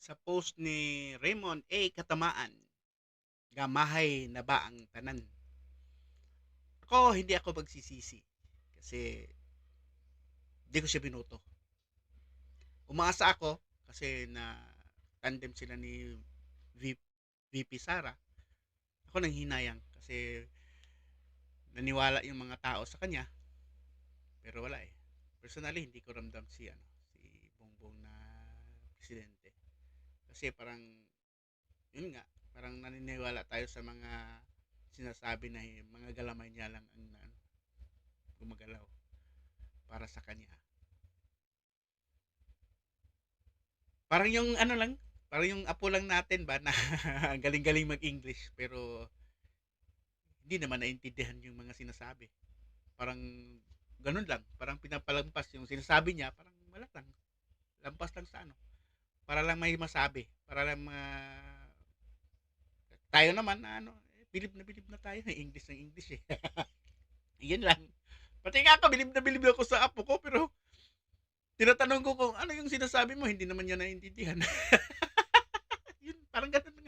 Sa post ni Raymond A. Katamaan, gamahay na ba ang tanan? Ako, hindi ako magsisisi. Kasi, hindi ko siya binuto. Umaasa ako, kasi na tandem sila ni V- VP Sara. Ako nang hinayang, kasi naniwala yung mga tao sa kanya. Pero wala eh. Personally, hindi ko ramdam si, ano, si Bongbong na presidente. Kasi parang, yun nga, parang naniniwala tayo sa mga sinasabi na yung mga galamay niya lang ang ano, gumagalaw para sa kanya. Parang yung ano lang, parang yung apo lang natin ba na galing-galing mag-English pero hindi naman naintindihan yung mga sinasabi. Parang ganun lang, parang pinapalampas yung sinasabi niya, parang wala lang. Lampas lang sa ano. Para lang may masabi, para lang ma tayo naman na ano, eh, bilib na bilib na tayo ng English ng English eh. Yun lang. Pati nga ako, bilib na bilib ako sa apo ko, pero tinatanong ko kung ano yung sinasabi mo, hindi naman niya naintindihan. Yun, parang ganun